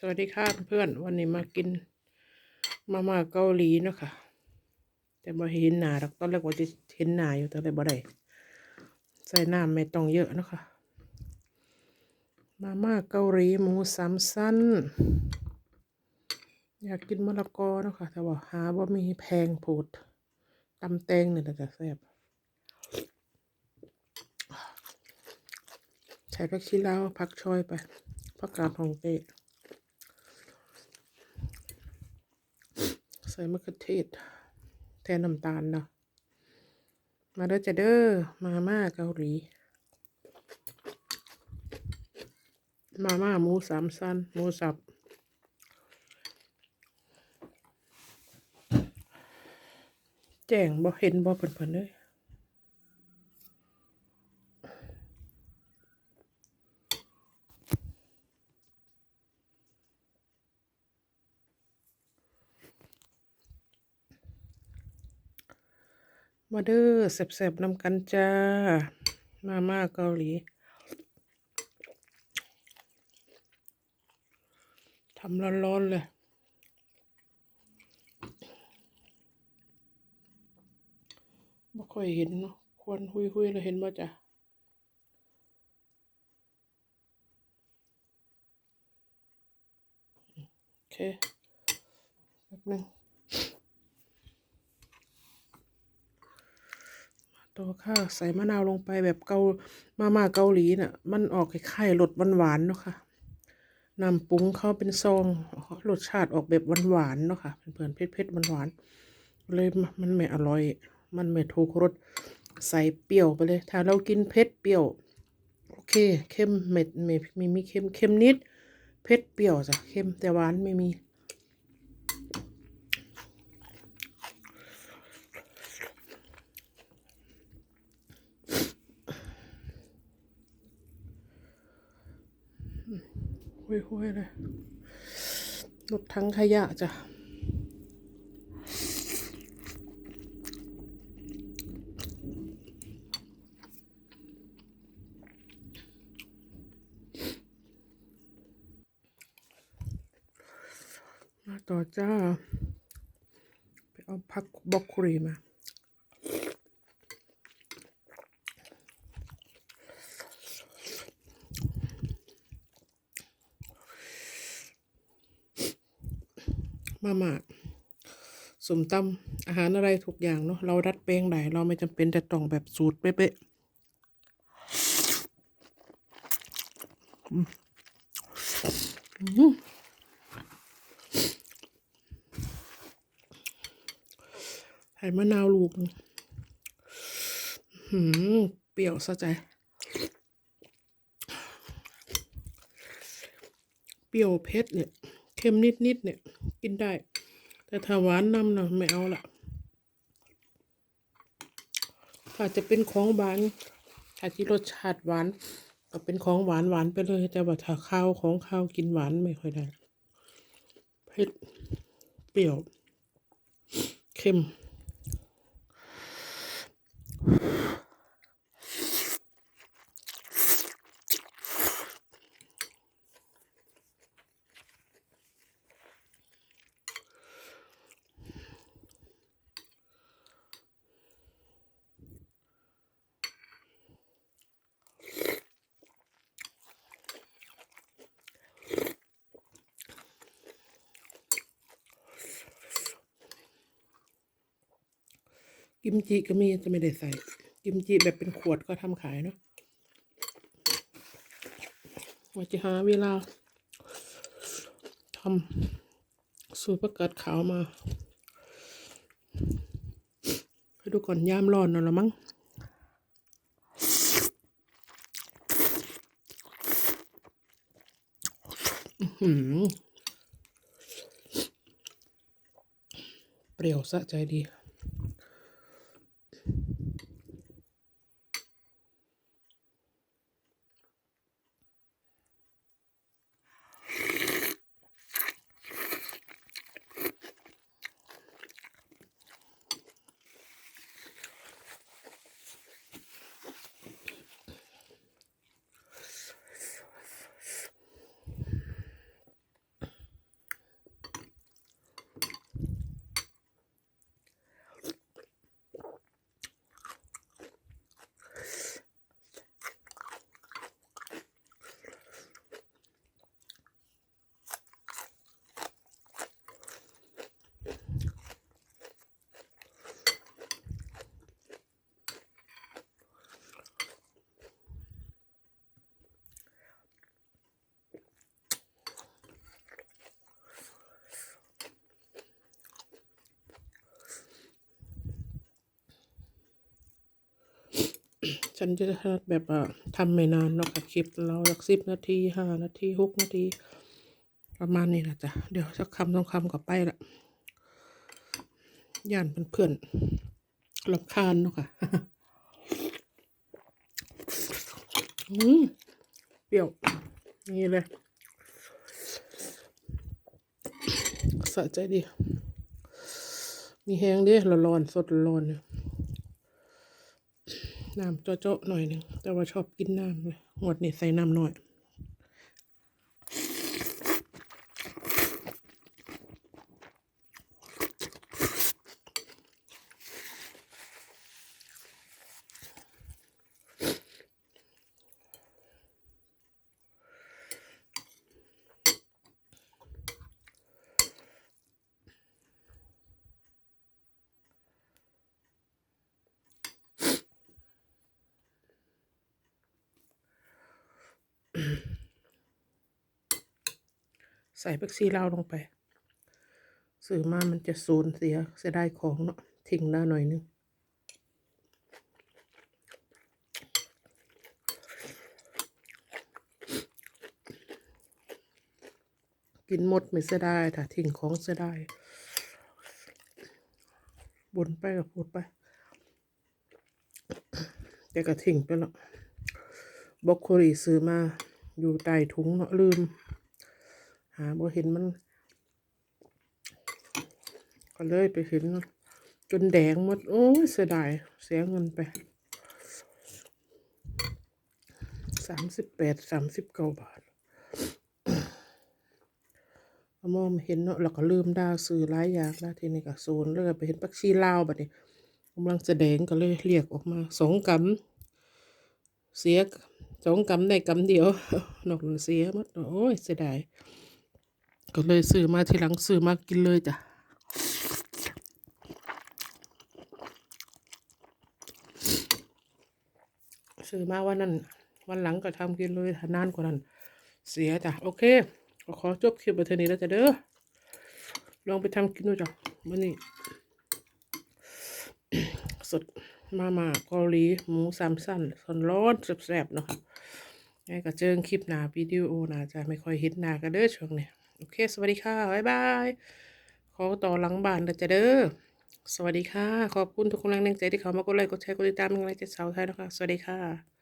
สวัสดีค่ะเพื่อนวันนี้มากินมาม่าเกาหลีเนาะค่ะแต่บ่เห็นหนาดอกตอนแรกว่าจะเห็นหนาอยู่แต่เลยบ่ได้ใส่น้ำไม่ต้องเยอะเนาะค่ะมาม่าเกาหลีหมูสามสั้น อยากกินมะละกอเนาะค่ะแต่ว่าหาว่ามีแพงโพดตำแตงเนี่ยแต่แซ่บใส่ผักชีลาวผักชอยไปผักกาดของเตะ ใส่มะเขือเทศ แทนน้ำตาลเนาะมาเด้อจะเด้อมาม่าเกาหลี มาม่าหมูสามสั้นหมูสับแจ้งบ่เห็นบ่เพิ่นๆเลย มาเด้อแซ่บๆนำกันจ้า มาม่าเกาหลีทำร้อนๆเลยไม่ค่อยเห็นเนาะควันหุยๆเลยเห็นบ่จ้ะโอเคแป๊บนึง ตัวข้าวใส่มะนาวลงไปแบบเกามาม่าเกาหลีน่ะ มันออกคล้ายๆรสหวานๆเนาะค่ะนำปรุงเขาเป็นซองรสชาติออกแบบหวานๆเนาะค่ะเพื่อนๆเผ็ดๆหวานๆเลยมันไม่อร่อย มันไม่ถูกรสใส่เปรี้ยวไปเลย ถ้าเรากินเผ็ดเปรี้ยวโอเคเค็มเม็ดไม่มีมีเค็มเค็มนิดเผ็ดเปรี้ยวจ้ะเค็มแต่หวานไม่มี ห้วยๆเลยรถทั้งขยะจ้ะมาต่อจ้า ไปเอาผักบล็อกคลีมา มาม่าสมตำอาหารอะไรทุกอย่างเนาะเราดัดแปลงได้เราไม่จำเป็นจะต้องแบบสูตรเป๊ะๆอืมอืมใส่มะนาวลูกหืมเปรี้ยวสะใจ เปรี้ยวเผ็ดเนี่ย เค็มนิดๆเนี่ย กินได้ แต่ถ้าหวานนำเนะไม่เอาละอาจจะเป็นของหวานถ้าที่รสชาติหวานก็เป็นของหวานหวานไปเลย แต่ว่าถ้าข้าวของข้าวกินหวานไม่ค่อยได้เผ็ดเปรี้ยวเค็ม กิมจิก็มีจะไม่ได้ใส่ กิมจิแบบเป็นขวดก็ทำขายเนาะว่าจะหาเวลาทำสูตรประกาศขาวมาให้ดูก่อนย่ามร้อนน่อยละมั้งหือเปรี้ยวสะใจดี อ ฉันจะแบบอะทำไม่นานเนาะค่ะคลิปเราสักสิบนาทีห้านาทีหกนาที ประมาณนี้นะจ๊ะเดี๋ยวสักคำต้องคำก็ไปละย่านเพื่อนๆรำคาญเนาะค่ะอืมเปรี้ยวนี่เลยสะใจดี มีแห้งดิร้อนๆสดร้อนเนี่ย น้ำเจาะๆหน่อยหนึ่งแต่ว่าชอบกินน้ำเลยหวดนี่ใส่น้ำหน่อย ใส่เบ็กซีลาวลงไป ซื้อมามันจะสูญเสียเสียไดายของเนาะทิ้งได้หน่อยนึงกินหมดไม่เสียดายถ้าทิ้งของเสียดายบนไปกับพูดไป แต่ก็ทิ้งไปแล้วบล็อกโคลีซื้อมา อยู่ใต้ถุงเนาะลืม หาบ่เห็นมัน ก็เลยไปเห็นจนแดงหมด โอ้ยเสียดาย เสียเงินไปสามสิบแปดสามสิบเก้าบาทเอมองเห็นเนาะแล้วก็ลืมดาวซื้อหลายอย่างแล้วทีนี้ก็โซนเลยไปเห็นปักชีลาวบัดนี้กำลังจะแดงก็เลยเรียกออกมาสองกำเสีย สองกำได้กำเดียวนอกเสียหมดโอ้ยเสียดายก็เลยซื้อมาทีหลังซื้อมากินเลยจ้ะซื้อมาวันนั้น วันหลังก็ทำกินเลยถ้านานกว่านั้น เสียจ้ะโอเคก็ขอจบคลิปไปเท่านี้แล้วจ้ะเด้อลองไปทำกินดูจ้ะวันนี้สด มาม่าเกาหลีหมูสามสั้นสนร้อนแสบๆเนาะค่ะไงก็เจอกันคลิปหนาวิดีโอหนาจะไม่ค่อยเห็นหนากันเด้อช่วงนี้โอเค สวัสดีค่ะ บ๊ายบายขอต่อหลังบ้านเด้อจ้ะเด้อสวัสดีค่ะ ขอบคุณทุกกำลังแรงใจที่เขามากดไลค์กดแชร์กดติดตามเป็นกำลังใจสาวไทยนะคะ สวัสดีค่ะ